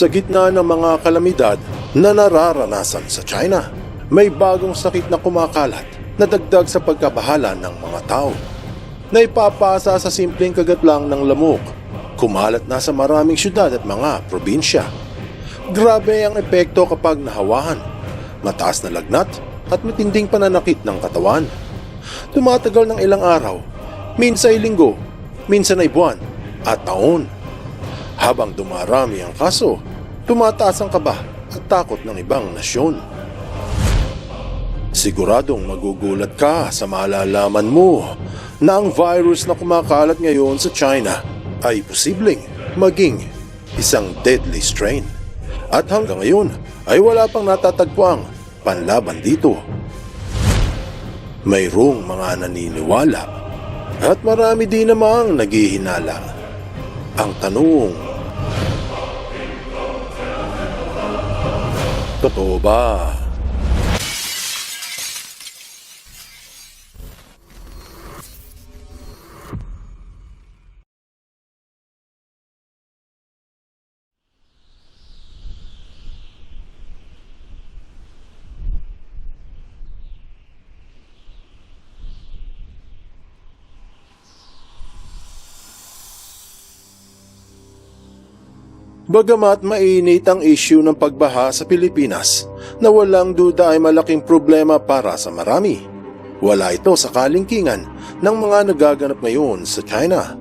Sa gitna ng mga kalamidad na nararanasan sa China, may bagong sakit na kumakalat na dagdag sa pagkabahala ng mga tao. Na ipapasa sa simpleng kagat lang ng lamok, kumalat na sa maraming syudad at mga probinsya. Grabe ang epekto kapag nahawahan, mataas na lagnat at matinding pananakit ng katawan. Tumatagal ng ilang araw, minsan ay linggo, minsan ay buwan at taon. Habang dumarami ang kaso, tumataas ang kaba at takot ng ibang nasyon. Siguradong magugulat ka sa malalaman mo na ang virus na kumakalat ngayon sa China ay posibleng maging isang deadly strain. At hanggang ngayon ay wala pang natatagpuang panlaban dito. Mayroong mga naniniwala at marami din namang naghihinala. Ang tanong, totoo ba? Bagamat mainit ang issue ng pagbaha sa Pilipinas na walang duda ay malaking problema para sa marami. Wala ito sa kalingkingan ng mga nagaganap ngayon sa China.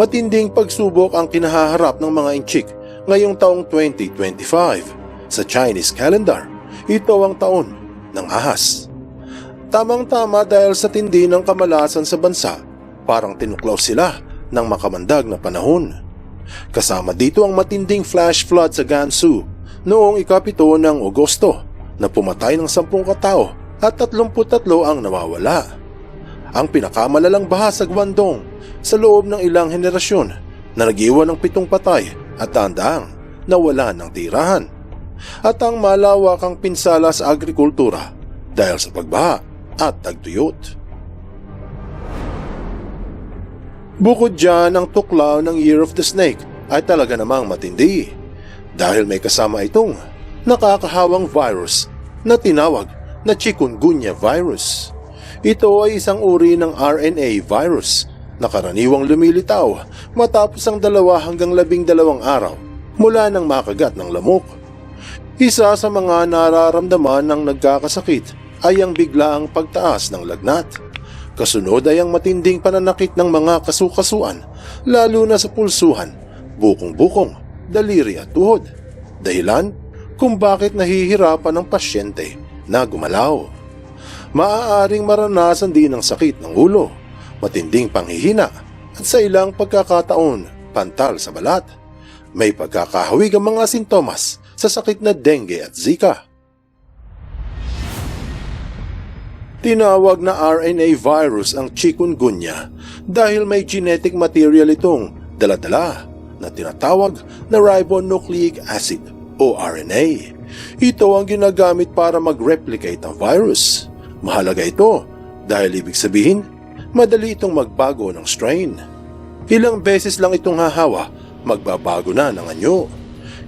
Matinding pagsubok ang kinahaharap ng mga inchik ngayong taong 2025. Sa Chinese calendar, ito ang taon ng ahas. Tamang-tama dahil sa tindi ng kamalasan sa bansa, parang tinuklaw sila ng makamandag na panahon. Kasama dito ang matinding flash flood sa Gansu noong ikapito ng Agosto na pumatay ng sampung katao at 33 ang nawawala. Ang pinakamalalang baha sa Guangdong sa loob ng ilang henerasyon na nag-iwan ng pitong patay at tandaang nawala ng tirahan. At ang malawakang pinsala sa agrikultura dahil sa pagbaha at tagtuyot. Bukod dyan, ang tuklaw ng Year of the Snake ay talaga namang matindi dahil may kasama itong nakakahawang virus na tinawag na chikungunya virus. Ito ay isang uri ng RNA virus na karaniwang lumilitaw matapos ang dalawa hanggang labing dalawang araw mula nang makagat ng lamok. Isa sa mga nararamdaman ng nagkakasakit ay ang biglaang pagtaas ng lagnat. Kasunod ay ang matinding pananakit ng mga kasukasuan, lalo na sa pulsuhan, bukong-bukong, daliri at tuhod. Dahilan kung bakit nahihirapan ang pasyente na gumalaw. Maaaring maranasan din ang sakit ng ulo, matinding panghihina at sa ilang pagkakataon, pantal sa balat. May pagkakahawig ang mga sintomas sa sakit na dengue at zika. Tinawag na RNA virus ang chikungunya dahil may genetic material itong daladala na tinatawag na ribonucleic acid o RNA. Ito ang ginagamit para mag-replicate ang virus. Mahalaga ito dahil ibig sabihin, madali itong magbago ng strain. Ilang beses lang itong hahawa, magbabago na ng anyo.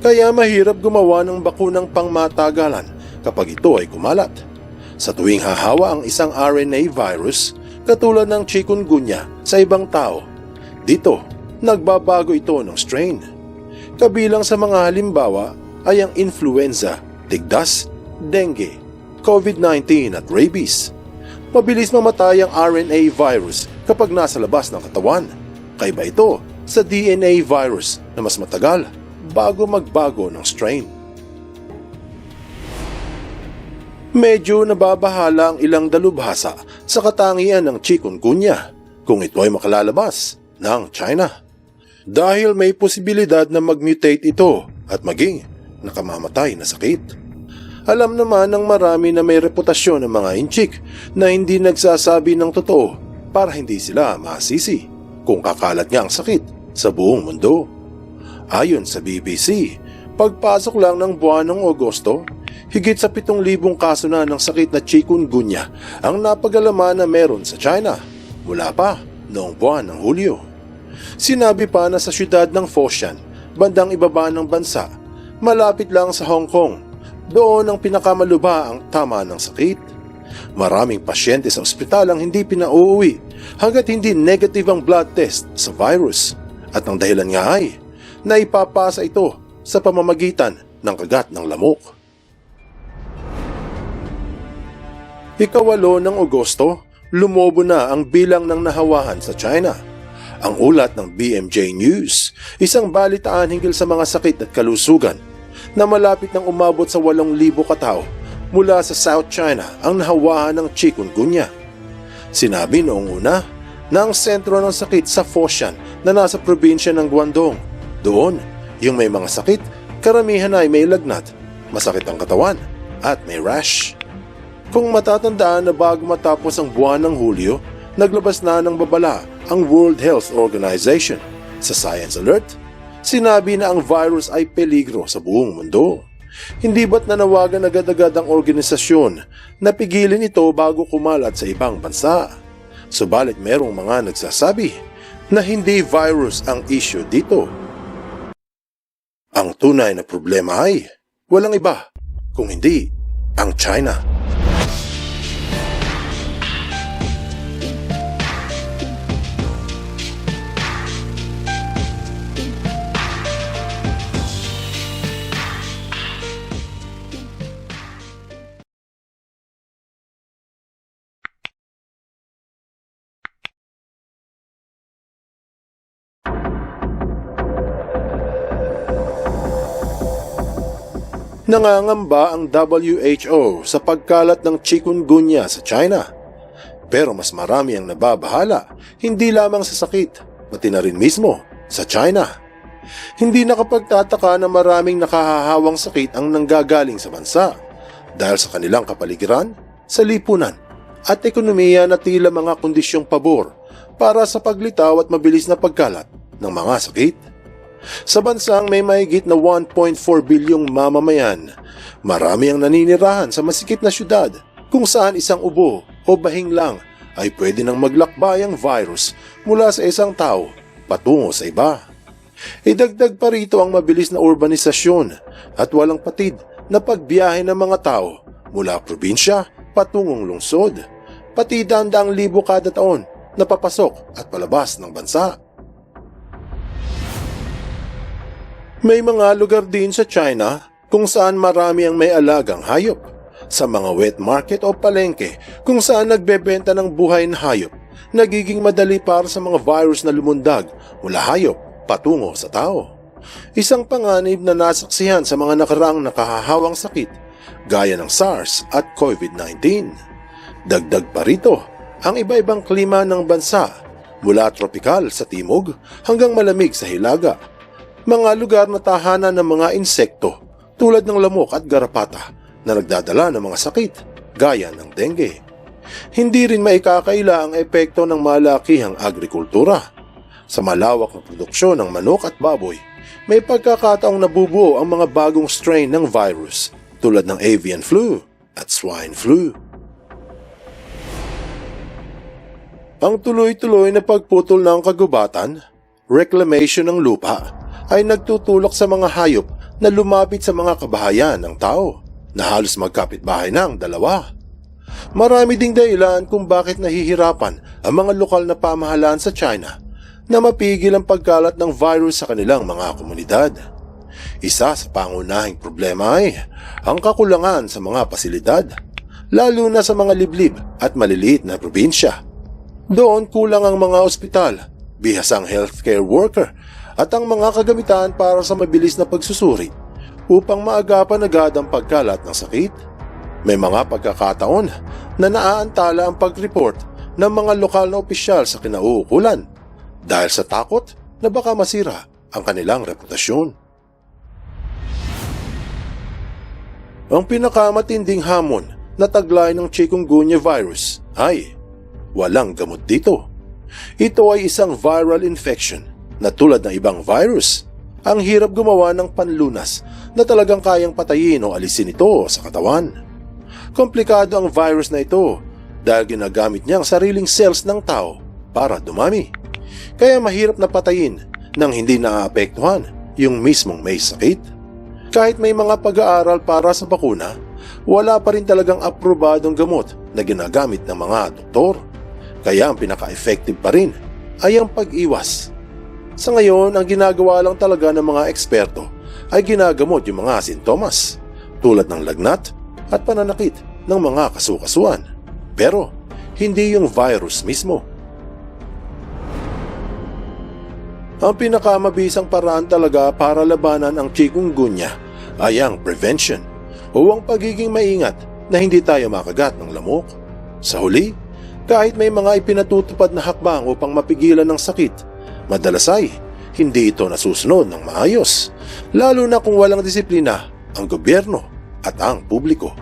Kaya mahirap gumawa ng bakunang pangmatagalan kapag ito ay kumalat. Sa tuwing hahawa ang isang RNA virus, katulad ng chikungunya sa ibang tao, dito, nagbabago ito ng strain. Kabilang sa mga halimbawa ay ang influenza, tigdas, dengue, COVID-19 at rabies. Mabilis mamatay ang RNA virus kapag nasa labas ng katawan. Kaiba ito sa DNA virus na mas matagal bago magbago ng strain. Medyo nababahala ang ilang dalubhasa sa katangian ng chikungunya kung ito ay makalalabas ng China. Dahil may posibilidad na mag-mutate ito at maging nakamamatay na sakit. Alam naman ng marami na may reputasyon ng mga inchik na hindi nagsasabi ng totoo para hindi sila masisi kung kakalat nga ang sakit sa buong mundo. Ayon sa BBC, pagpasok lang ng buwan ng Agosto, higit sa 7,000 kaso na ng sakit na chikungunya ang napagalaman na meron sa China mula pa noong buwan ng Hulyo. Sinabi pa na sa syudad ng Foshan, bandang ibaba ng bansa, malapit lang sa Hong Kong. Doon ang pinakamaluba ang tama ng sakit. Maraming pasyente sa ospital ang hindi pinauuwi hanggat hindi negative ang blood test sa virus. At ang dahilan nga ay naipapasa ito sa pamamagitan ng kagat ng lamok. Ikawalo ng Agosto, lumobo na ang bilang ng nahawahan sa China. Ang ulat ng BMJ News, isang balitaan hinggil sa mga sakit at kalusugan na malapit nang umabot sa 8,000 katao mula sa South China ang nahawahan ng chikungunya. Sinabi noong una na ang sentro ng sakit sa Foshan na nasa probinsya ng Guangdong. Doon, yung may mga sakit, karamihan ay may lagnat, masakit ang katawan, at may rash. Kung matatandaan na bago matapos ang buwan ng Hulyo, naglabas na ng babala ang World Health Organization. Sa Science Alert, sinabi na ang virus ay peligro sa buong mundo. Hindi ba't nanawagan agad-agad ang organisasyon na pigilin ito bago kumalat sa ibang bansa? Subalit merong mga nagsasabi na hindi virus ang issue dito. Ang tunay na problema ay walang iba kung hindi ang China. Nangangamba ang WHO sa pagkalat ng chikungunya sa China. Pero mas marami ang nababahala, hindi lamang sa sakit, pati na rin mismo sa China. Hindi nakapagtataka na maraming nakahahawang sakit ang nanggagaling sa bansa dahil sa kanilang kapaligiran, sa lipunan at ekonomiya na tila mga kondisyong pabor para sa paglitaw at mabilis na pagkalat ng mga sakit. Sa bansang may mahigit na 1.4 bilyong mamamayan, marami ang naninirahan sa masikip na syudad kung saan isang ubo o bahing lang ay pwede nang maglakbay ang virus mula sa isang tao patungo sa iba. Idagdag pa rito ang mabilis na urbanisasyon at walang patid na pagbiyahe ng mga tao mula probinsya patungong lungsod, pati dandaang libo kada taon na papasok at palabas ng bansa. May mga lugar din sa China kung saan marami ang may alagang hayop. Sa mga wet market o palengke kung saan nagbebenta ng buhay na hayop, nagiging madali para sa mga virus na lumundag mula hayop patungo sa tao. Isang panganib na nasaksihan sa mga nakaraang nakahahawang sakit gaya ng SARS at COVID-19. Dagdag pa rito ang iba-ibang klima ng bansa mula tropikal sa timog hanggang malamig sa hilaga mga lugar na tahanan ng mga insekto tulad ng lamok at garapata na nagdadala ng mga sakit gaya ng dengue. Hindi rin maikakaila ang epekto ng malakihang agrikultura. Sa malawak na produksyon ng manok at baboy, may pagkakataong nabubuo ang mga bagong strain ng virus tulad ng avian flu at swine flu. Ang tuloy-tuloy na pagputol ng kagubatan, reclamation ng lupa, ay nagtutulak sa mga hayop na lumapit sa mga kabahayan ng tao na halos magkapit-bahay ng dalawa. Marami ding dahilan kung bakit nahihirapan ang mga lokal na pamahalaan sa China na mapigil ang pagkalat ng virus sa kanilang mga komunidad. Isa sa pangunahing problema ay ang kakulangan sa mga pasilidad, lalo na sa mga liblib at maliliit na probinsya. Doon kulang ang mga ospital, bihasang healthcare worker at ang mga kagamitan para sa mabilis na pagsusuri upang maagapan agad ang pagkalat ng sakit. May mga pagkakataon na naaantala ang pag-report ng mga lokal na opisyal sa kinauukulan dahil sa takot na baka masira ang kanilang reputasyon. Ang pinakamatinding hamon na taglay ng chikungunya virus ay walang gamot dito. Ito ay isang viral infection na tulad ng ibang virus. Ang hirap gumawa ng panlunas na talagang kayang patayin o alisin ito sa katawan. Komplikado ang virus na ito dahil ginagamit niya ang sariling cells ng tao para dumami. Kaya mahirap na patayin nang hindi naaapektuhan yung mismong may sakit. Kahit may mga pag-aaral para sa bakuna, wala pa rin talagang aprobadong gamot na ginagamit ng mga doktor. Kaya ang pinaka-effective pa rin ay ang pag-iwas. Sa ngayon, ang ginagawa lang talaga ng mga eksperto ay ginagamot yung mga sintomas tulad ng lagnat at pananakit ng mga kasukasuan. Pero hindi yung virus mismo. Ang pinakamabisang paraan talaga para labanan ang chikungunya ay ang prevention o ang pagiging maingat na hindi tayo makagat ng lamok. Sa huli, kahit may mga ipinatutupad na hakbang upang mapigilan ng sakit, madalas ay hindi ito nasusunod ng maayos, lalo na kung walang disiplina ang gobyerno at ang publiko.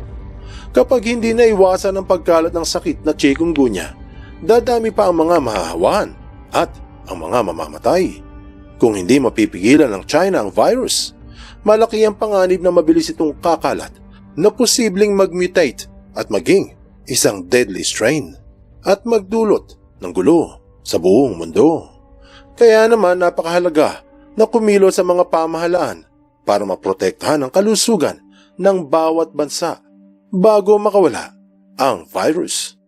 Kapag hindi naiwasan ang pagkalat ng sakit na chikungunya, dadami pa ang mga mahahawan at ang mga mamamatay. Kung hindi mapipigilan ng China ang virus, malaki ang panganib na mabilis itong kakalat na posibleng mag-mutate at maging isang deadly strain at magdulot ng gulo sa buong mundo. Kaya naman napakahalaga na kumilo sa mga pamahalaan para maprotektahan ang kalusugan ng bawat bansa bago makawala ang virus.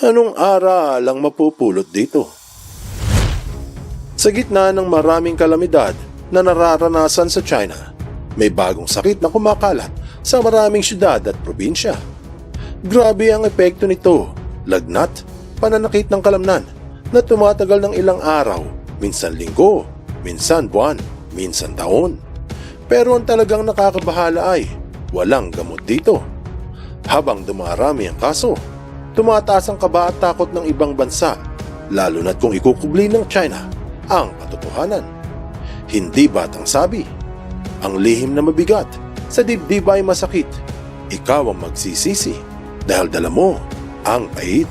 Anong aral ang mapupulot dito? Sa gitna ng maraming kalamidad na nararanasan sa China, may bagong sakit na kumakalat sa maraming syudad at probinsya. Grabe ang epekto nito, lagnat, pananakit ng kalamnan na tumatagal ng ilang araw, minsan linggo, minsan buwan, minsan taon. Pero ang talagang nakakabahala ay walang gamot dito. Habang dumarami ang kaso, tumataas ang kaba at takot ng ibang bansa, lalo na't kung ikukubli ng China ang katotohanan. Hindi batang sabi, ang lihim na mabigat sa dibdib ay masakit. Ikaw ang magsisisi dahil dala mo ang pait.